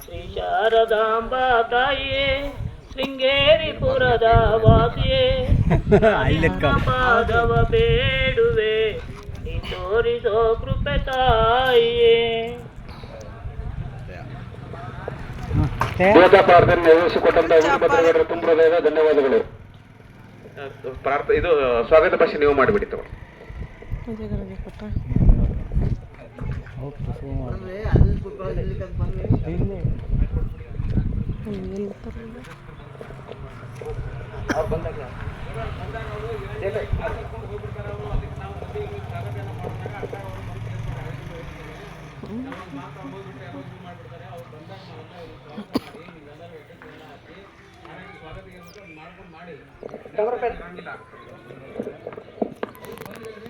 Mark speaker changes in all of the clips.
Speaker 1: ಶ್ರೀ ಶಾರದಾಂಬಾ ತಾಯಿಯೇ ಶೃಂಗೇರಿಪುರದ ವಾಸಿಯೇ ಪಾದವ ಬೇಡುವೆ ನೀ ತೋರಿಸೋ ಕೃಪೆ ತಾಯಿಯೇ.
Speaker 2: ವೇದಪಾಠದಲ್ಲಿ ನಿರ್ವಹಿಸಿಕೊಟ್ಟಂತ ವೀರಭದ್ರಗೌಡರ ತುಂಬ ಹೃದಯದ ಧನ್ಯವಾದಗಳು. ಪ್ರಾರ್ಥ ಇದು ಸ್ವಾಗತ ಭಾಷೆ ನೀವು ಮಾಡಿಬಿಡಿ ತಗೊಳ್ಳಿ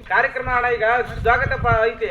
Speaker 3: ಕಾರ್ಯಕ್ರಮ ಈಗ ಸ್ವಾಗತ ಐತಿ.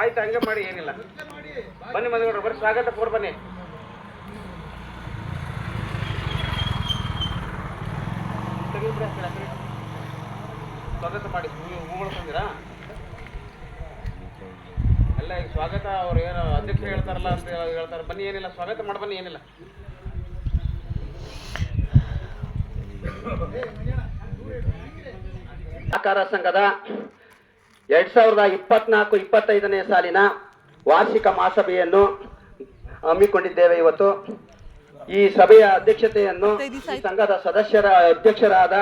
Speaker 3: ಆಯ್ತು ಹಂಗೆ ಮಾಡಿ ಏನಿಲ್ಲ. ಬನ್ನಿ ಮದುವೆ ಬರ್ರಿ ಸ್ವಾಗತ ಬನ್ನಿ. ಕಡೆ, ಕಡೆ. ಸ್ವಾಗತ ಮಾಡಿ ಹೂಗಳು ತಂದಿರಾ? ಎಲ್ಲ ಈಗ ಸ್ವಾಗತ ಅವ್ರು ಏನೋ ಅಧ್ಯಕ್ಷರು ಹೇಳ್ತಾರಲ್ಲ ಅಂತ ಹೇಳ್ತಾರೆ. ಬನ್ನಿ ಏನಿಲ್ಲ ಸ್ವಾಗತ ಮಾಡಿ ಬನ್ನಿ ಏನಿಲ್ಲ.
Speaker 4: ಸಹಕಾರ ಸಂಘದ ಎರಡ್ ಸಾವಿರದ ಇಪ್ಪತ್ನಾಲ್ಕು ಇಪ್ಪತ್ತೈದನೇ ಸಾಲಿನ ವಾರ್ಷಿಕ ಮಹಾಸಭೆಯನ್ನು ಹಮ್ಮಿಕೊಂಡಿದ್ದೇವೆ ಇವತ್ತು. ಈ ಸಭೆಯ ಅಧ್ಯಕ್ಷತೆಯನ್ನು ಈ ಸಂಘದ ಸದಸ್ಯರ ಅಧ್ಯಕ್ಷರಾದ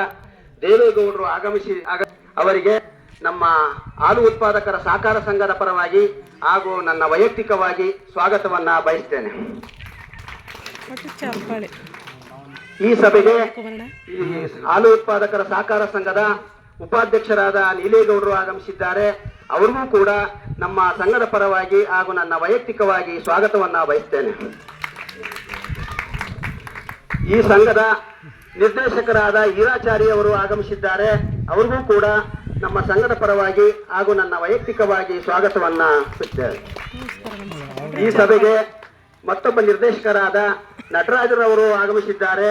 Speaker 4: ದೇವೇಗೌಡರು ಆಗಮಿಸಿ ಆಗ- ಅವರಿಗೆ ನಮ್ಮ ಹಾಲು ಉತ್ಪಾದಕರ ಸಹಕಾರ ಸಂಘದ ಪರವಾಗಿ ಹಾಗೂ ನನ್ನ ವೈಯಕ್ತಿಕವಾಗಿ ಸ್ವಾಗತವನ್ನ ಬಯಸ್ತೇನೆ. ಈ ಸಭೆಗೆ ಈ ಹಾಲು ಉತ್ಪಾದಕರ ಸಹಕಾರ ಸಂಘದ ಉಪಾಧ್ಯಕ್ಷರಾದ ನೀಲೇಗೌಡರು ಆಗಮಿಸಿದ್ದಾರೆ. ಅವ್ರಿಗೂ ಕೂಡ ನಮ್ಮ ಸಂಘದ ಪರವಾಗಿ ಹಾಗೂ ನನ್ನ ವೈಯಕ್ತಿಕವಾಗಿ ಸ್ವಾಗತವನ್ನ ಬಯಸ್ತೇನೆ. ಈ ಸಂಘದ ನಿರ್ದೇಶಕರಾದ ಈರಾಚಾರಿ ಅವರು ಆಗಮಿಸಿದ್ದಾರೆ. ಅವ್ರಿಗೂ ಕೂಡ ನಮ್ಮ ಸಂಘದ ಪರವಾಗಿ ಹಾಗೂ ನನ್ನ ವೈಯಕ್ತಿಕವಾಗಿ ಸ್ವಾಗತವನ್ನ ಈ ಸಭೆಗೆ ಮತ್ತೊಬ್ಬ ನಿರ್ದೇಶಕರಾದ ನಟರಾಜರವರು ಆಗಮಿಸಿದ್ದಾರೆ.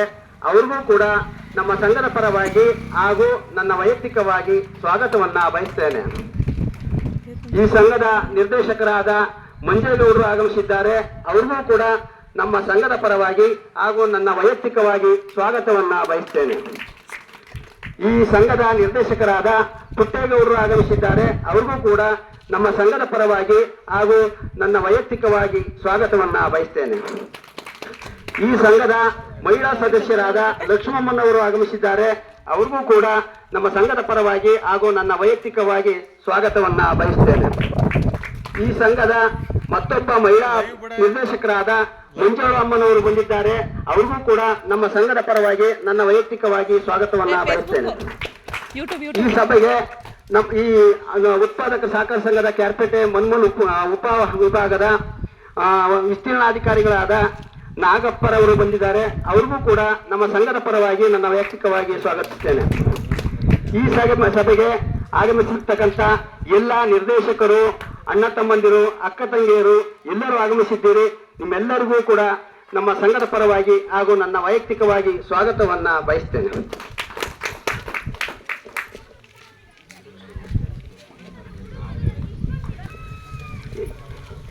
Speaker 4: ಅವ್ರಿಗೂ ಕೂಡ ನಮ್ಮ ಸಂಘದ ಪರವಾಗಿ ಹಾಗೂ ನನ್ನ ವೈಯಕ್ತಿಕವಾಗಿ ಸ್ವಾಗತವನ್ನ ಬಯಸ್ತೇನೆ. ಈ ಸಂಘದ ನಿರ್ದೇಶಕರಾದ ಮಂಜೇಗೌಡರು ಆಗಮಿಸಿದ್ದಾರೆ. ಅವ್ರಿಗೂ ಕೂಡ ನಮ್ಮ ಸಂಘದ ಪರವಾಗಿ ಹಾಗೂ ನನ್ನ ವೈಯಕ್ತಿಕವಾಗಿ ಸ್ವಾಗತವನ್ನ ಬಯಸ್ತೇನೆ. ಈ ಸಂಘದ ನಿರ್ದೇಶಕರಾದ ಪುಟ್ಟೇಗೌಡರು ಆಗಮಿಸಿದ್ದಾರೆ. ಅವ್ರಿಗೂ ಕೂಡ ನಮ್ಮ ಸಂಘದ ಪರವಾಗಿ ಹಾಗೂ ನನ್ನ ವೈಯಕ್ತಿಕವಾಗಿ ಸ್ವಾಗತವನ್ನ ಬಯಸ್ತೇನೆ. ಈ ಸಂಘದ ಮಹಿಳಾ ಸದಸ್ಯರಾದ ಲಕ್ಷ್ಮಮ್ಮನವರು ಆಗಮಿಸಿದ್ದಾರೆ. ಅವ್ರಿಗೂ ಕೂಡ ನಮ್ಮ ಸಂಘದ ಪರವಾಗಿ ಹಾಗೂ ನನ್ನ ವೈಯಕ್ತಿಕವಾಗಿ ಸ್ವಾಗತವನ್ನ ಬಯಸ್ತೇನೆ. ಈ ಸಂಘದ ಮತ್ತೊಬ್ಬ ಮಹಿಳಾ ನಿರ್ದೇಶಕರಾದ ಮಂಜುಳ ಅಮ್ಮನವರು ಬಂದಿದ್ದಾರೆ. ಅವ್ರಿಗೂ ಕೂಡ ನಮ್ಮ ಸಂಘದ ಪರವಾಗಿ ನನ್ನ ವೈಯಕ್ತಿಕವಾಗಿ ಸ್ವಾಗತವನ್ನ ಬಯಸ್ತೇನೆ. ಈ ಸಭೆಗೆ ನಮ್ಮ ಈ ಉತ್ಪಾದಕ ಸಹಕಾರ ಸಂಘದ ಕ್ಯಾರ್ಪೇಟೆ ಮನ್ಮೂಲ್ ಉಪ ಉಪ ವಿಭಾಗದ ಆ, ವಿಸ್ತೀರ್ಣಾಧಿಕಾರಿಗಳಾದ ನಾಗಪ್ಪರವರು ಬಂದಿದ್ದಾರೆ. ಅವ್ರಿಗೂ ಕೂಡ ನಮ್ಮ ಸಂಘದ ಪರವಾಗಿ ನನ್ನ ವೈಯಕ್ತಿಕವಾಗಿ ಸ್ವಾಗತಿಸ್ತೇನೆ. ಈ ಸಭೆ ಸಭೆಗೆ ಆಗಮಿಸಿರ್ತಕ್ಕಂಥ ಎಲ್ಲ ನಿರ್ದೇಶಕರು, ಅಣ್ಣ ತಮ್ಮಂದಿರು, ಅಕ್ಕ ತಂಗಿಯರು ಎಲ್ಲರೂ ಆಗಮಿಸಿದ್ದೀರಿ. ನಿಮ್ಮೆಲ್ಲರಿಗೂ ಕೂಡ ನಮ್ಮ ಸಂಘದ ಪರವಾಗಿ ಹಾಗೂ ನನ್ನ ವೈಯಕ್ತಿಕವಾಗಿ ಸ್ವಾಗತವನ್ನ ಬಯಸ್ತೇನೆ.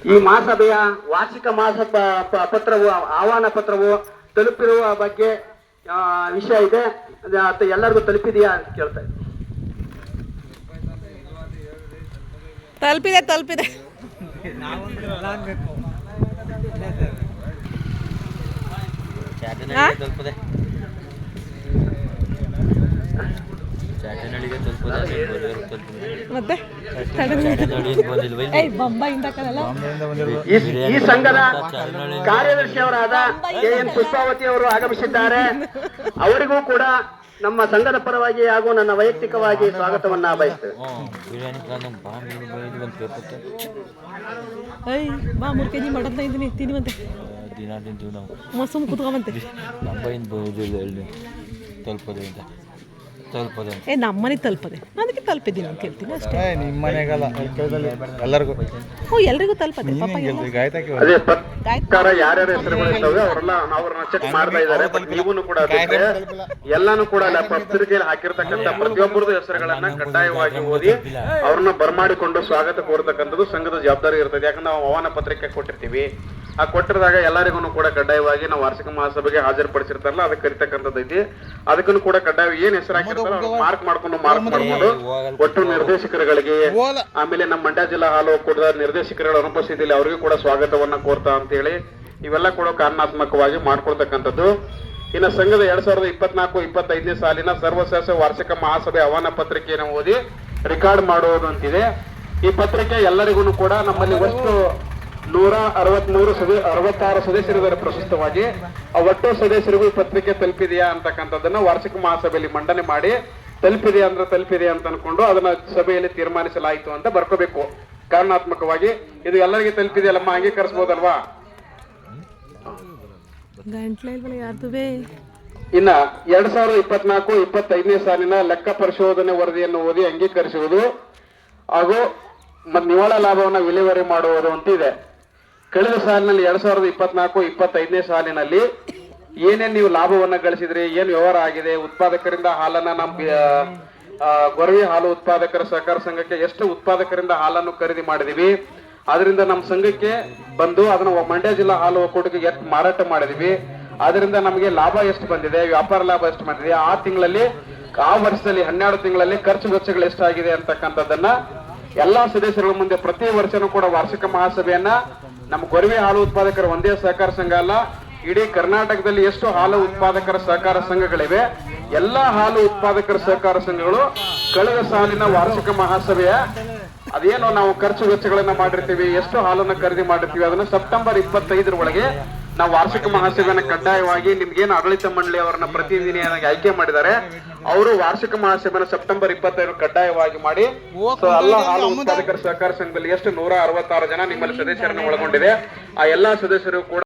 Speaker 4: ಈ ಮಹಾಸಭೆಯ ವಾರ್ಷಿಕ ಮಾಸ ಪತ್ರವು ಆಹ್ವಾನ ಪತ್ರವು ತಲುಪಿರುವ ಬಗ್ಗೆ ವಿಷಯ ಇದೆ. ಎಲ್ಲರಿಗೂ ತಲುಪಿದೆಯಾ ಅಂತ ಕೇಳ್ತಾ ಇದ್ದೀನಿ
Speaker 5: ತಲುಪಿದೆ ತಲುಪಿದೆ. ಹಾ? ಮತ್ತೆ?
Speaker 4: ಈ ಈ ಸಂಘದ ಕಾರ್ಯದರ್ಶಿಯವರಾದ ಕೆ ಎನ್ ಪುಷ್ಪಾವತಿ ಅವರು ಆಗಮಿಸಿದ್ದಾರೆ. ಅವರಿಗೂ ಕೂಡ ನಮ್ಮ ಸಂಘದ ಪರವಾಗಿ ಹಾಗೂ ನನ್ನ ವೈಯಕ್ತಿಕವಾಗಿ ಸ್ವಾಗತವನ್ನ ಬಯಸ್ತೇವೆ
Speaker 5: ಬಾ ಮೂರು ಕೆ ಜಿ ಮಟನ್ ತಂದಿದ್ದೀನಿ ತಿನ್ನಿ ಮತ್ತೆ.
Speaker 6: ದಿನ ತಿಂತೀವಿ ನಾವು.
Speaker 5: ಮಸುಮ್ ಕುತ್ಕೊಂಬಂತೆ
Speaker 6: ನಮ್ಮ ಹೇಳಿ ತಲುಪದೆ ಅಂತ ತಲುಪದೆ
Speaker 5: ಏ ನಮ್ಮನೆಗೆ ತಲುಪದೆ. ಅದಕ್ಕೆ ತಲುಪಿದ್ದೀನಿ ಅಂತ ಹೇಳ್ತೀನಿ ಅಷ್ಟೇ.
Speaker 7: ನಿಮ್ಮ ಮನೆಗಲ್ಲ ಎಲ್ಲರಿಗೂ.
Speaker 5: ಹ್ಞೂ ಎಲ್ರಿಗೂ ತಲುಪದೆ ಪಾಪ
Speaker 8: ಪ್ರಕಾರ ಯಾರ್ಯಾರ ಹೆಸರುಗಳು ಇದ್ದಾವೆ ಅವರೆಲ್ಲ ಅವ್ರನ್ನ ಚೆಕ್ ಮಾಡ್ತಾ ಇದ್ದಾರೆ ಬಟ್ ನೀವೂ ಕೂಡ ಅದಕ್ಕೆ ಎಲ್ಲಾನು ಕೂಡ ಅಲ್ಲ ಪತ್ರಿಕೆಯಲ್ಲಿ ಹಾಕಿರ್ತಕ್ಕಂಥ ಪ್ರತಿಯೊಬ್ಬರದ್ದು ಹೆಸರುಗಳನ್ನ ಕಡ್ಡಾಯವಾಗಿ ಓದಿ ಅವ್ರನ್ನ ಬರ್ಮಾಡಿಕೊಂಡು ಸ್ವಾಗತ ಕೋರ್ತಕ್ಕಂಥದ್ದು ಸಂಘದ ಜವಾಬ್ದಾರಿ ಇರ್ತದೆ. ಯಾಕಂದ್ರೆ ನಾವು ಆಹ್ವಾನ ಪತ್ರಿಕೆ ಕೊಟ್ಟಿರ್ತೀವಿ. ಆ ಕೊಟ್ಟಿರದಾಗ ಎಲ್ಲರಿಗೂ ಕೂಡ ಕಡ್ಡಾಯವಾಗಿ ನಾವು ವಾರ್ಷಿಕ ಮಹಾಸಭೆಗೆ ಹಾಜರುಪಡಿಸಿರ್ತಾರಲ್ಲ ಅದಕ್ಕೆ ಕರಿತಕ್ಕಂಥದ್ದು ಐತಿ. ಅದಕ್ಕೂ ಕೂಡ ಕಡ್ಡಾಯ ಏನ್ ಹೆಸರು ಹಾಕಿರ್ತಾರೋ ಮಾರ್ಕ್ ಮಾಡ್ಕೊಂಡು ಮಾರ್ಕ್ ಮಾಡ್ಕೊಂಡು ಒಟ್ಟು ನಿರ್ದೇಶಕರುಗಳಿಗೆ ಆಮೇಲೆ ನಮ್ಮ ಮಂಡ್ಯ ಜಿಲ್ಲಾ ಹಾಲು ಕೂಡ ನಿರ್ದೇಶಕರುಗಳ ಅನುಪಸ್ಥಿತಿಯಲ್ಲಿ ಅವರಿಗೂ ಕೂಡ ಸ್ವಾಗತವನ್ನ ಕೋರ್ತಾ ಅಂತೇಳಿ ಇವೆಲ್ಲ ಕೂಡ ಕಾರಣಾತ್ಮಕವಾಗಿ ಮಾಡ್ಕೊಳ್ತಕ್ಕಂಥದ್ದು. ಇನ್ನು ಸಂಘದ ಎರಡ್ ಸಾವಿರದ ಇಪ್ಪತ್ನಾಲ್ಕು ಇಪ್ಪತ್ತೈದನೇ ಸಾಲಿನ ಸರ್ವಸದಸ್ಯ ವಾರ್ಷಿಕ ಮಹಾಸಭೆ ಆಹ್ವಾನ ಪತ್ರಿಕೆಯನ್ನು ಓದಿ ರೆಕಾರ್ಡ್ ಮಾಡುವುದು ಅಂತಿದೆ. ಈ ಪತ್ರಿಕೆ ಎಲ್ಲರಿಗೂ ಕೂಡ ನಮ್ಮಲ್ಲಿ ಒಟ್ಟು ನೂರ ಅರವತ್ಮೂರು ಸದ ಅರವತ್ತಾರು ಸದಸ್ಯರಿದ್ದಾರೆ ಪ್ರಶಸ್ತವಾಗಿ. ಆ ಒಟ್ಟು ಸದಸ್ಯರಿಗೂ ಈ ಪತ್ರಿಕೆ ತಲುಪಿದೆಯಾ ಅಂತಕ್ಕಂಥದ್ದನ್ನ ವಾರ್ಷಿಕ ಮಹಾಸಭೆಯಲ್ಲಿ ಮಂಡನೆ ಮಾಡಿ ತಲುಪಿದೆ ಅಂದ್ರೆ ತಲುಪಿದೆ ಅಂತ ಅನ್ಕೊಂಡು ಅದನ್ನ ಸಭೆಯಲ್ಲಿ ತೀರ್ಮಾನಿಸಲಾಯಿತು ಅಂತ ಬರ್ಕೋಬೇಕು. ಕಾರಣಾತ್ಮಕವಾಗಿ ಇದು ಎಲ್ಲರಿಗೆ ತಲುಪಿದೆಯಲ್ಲಮ್ಮ ಅಂಗೀಕರಿಸಬಹುದಲ್ವಾ ಇನ್ನ ಎರಡ್ ಸಾವಿರದ ಇಪ್ಪತ್ನಾಲ್ಕು ಇಪ್ಪತ್ತೈದನೇ ಸಾಲಿನ ಲೆಕ್ಕ ಪರಿಶೋಧನೆ ವರದಿಯನ್ನು ಓದಿ ಅಂಗೀಕರಿಸುವುದು ಹಾಗೂ ನಿವಾಳ ಲಾಭವನ್ನು ವಿಲೇವಾರಿ ಮಾಡುವುದು ಅಂತ ಇದೆ. ಕಳೆದ ಸಾಲಿನಲ್ಲಿ ಎರಡ್ ಸಾವಿರದ ಇಪ್ಪತ್ನಾಲ್ಕು, ಇಪ್ಪತ್ತೈದನೇ ಸಾಲಿನಲ್ಲಿ ಏನೇನ್ ನೀವು ಲಾಭವನ್ನ ಗಳಿಸಿದ್ರಿ, ಏನ್ ವ್ಯವಹಾರ ಆಗಿದೆ, ಉತ್ಪಾದಕರಿಂದ ಹಾಲನ್ನ ನಮ್ಮ ಗೊರವಿ ಹಾಲು ಉತ್ಪಾದಕರ ಸಹಕಾರ ಸಂಘಕ್ಕೆ ಎಷ್ಟು ಉತ್ಪಾದಕರಿಂದ ಹಾಲನ್ನು ಖರೀದಿ ಮಾಡಿದೀವಿ. ಅದರಿಂದ ನಮ್ಮ ಸಂಘಕ್ಕೆ ಬಂದು ಅದನ್ನ ಮಂಡ್ಯ ಜಿಲ್ಲಾ ಹಾಲು ಒಕ್ಕೂಟಕ್ಕೆ ಎಷ್ಟು ಮಾರಾಟ ಮಾಡಿದೀವಿ. ಅದರಿಂದ ನಮಗೆ ಲಾಭ ಎಷ್ಟು ಬಂದಿದೆ, ವ್ಯಾಪಾರ ಲಾಭ ಎಷ್ಟು ಬಂದಿದೆ, ಆ ತಿಂಗಳಲ್ಲಿ, ಆ ವರ್ಷದಲ್ಲಿ, ಹನ್ನೆರಡು ತಿಂಗಳಲ್ಲಿ ಖರ್ಚು ವೆಚ್ಚಗಳು ಎಷ್ಟಾಗಿದೆ ಅಂತಕ್ಕಂಥದ್ದನ್ನ ಎಲ್ಲಾ ಸದಸ್ಯರ ಮುಂದೆ ಪ್ರತಿ ವರ್ಷನೂ ಕೂಡ ವಾರ್ಷಿಕ ಮಹಾಸಭೆಯನ್ನ ನಮ್ಮ ಕೊರವೆ ಹಾಲು ಉತ್ಪಾದಕರ ಒಂದೇ ಸಹಕಾರ ಸಂಘ ಅಲ್ಲ, ಇಡೀ ಕರ್ನಾಟಕದಲ್ಲಿ ಎಷ್ಟು ಹಾಲು ಉತ್ಪಾದಕರ ಸಹಕಾರ ಸಂಘಗಳಿವೆ, ಎಲ್ಲಾ ಹಾಲು ಉತ್ಪಾದಕರ ಸಹಕಾರ ಸಂಘಗಳು ಕಳೆದ ಸಾಲಿನ ವಾರ್ಷಿಕ ಮಹಾಸಭೆಯ ಅದೇನು ನಾವು ಖರ್ಚು ವೆಚ್ಚಗಳನ್ನ ಮಾಡಿರ್ತೀವಿ, ಎಷ್ಟು ಹಾಲನ್ನು ಖರೀದಿ ಮಾಡಿರ್ತೀವಿ, ಅದನ್ನು ಸೆಪ್ಟೆಂಬರ್ ಇಪ್ಪತ್ತೈದರ ಒಳಗೆ ನಾವು ವಾರ್ಷಿಕ ಮಹಾಸಭೆಯನ್ನ ಕಡ್ಡಾಯವಾಗಿ ನಿಮ್ಗೇನು ಆಡಳಿತ ಮಂಡಳಿ ಅವರನ್ನ ಪ್ರತಿನಿಧಿಯಾಗಿ ಆಯ್ಕೆ ಮಾಡಿದ್ದಾರೆ ಅವರು ವಾರ್ಷಿಕ ಮಹಾಸಭೆಯನ್ನು ಸೆಪ್ಟೆಂಬರ್ ಇಪ್ಪತ್ತೈದು ಕಡ್ಡಾಯವಾಗಿ ಮಾಡಿ ಸೊ ಎಲ್ಲ ಹಾಲು ಉತ್ಪಾದಕರ ಸಹಕಾರ ಸಂಘದಲ್ಲಿ ಎಷ್ಟು ನೂರ ಅರವತ್ತಾರು ಜನ ನಿಮ್ಮಲ್ಲಿ ಸದಸ್ಯರನ್ನು ಒಳಗೊಂಡಿದೆ. ಆ ಎಲ್ಲಾ ಸದಸ್ಯರು ಕೂಡ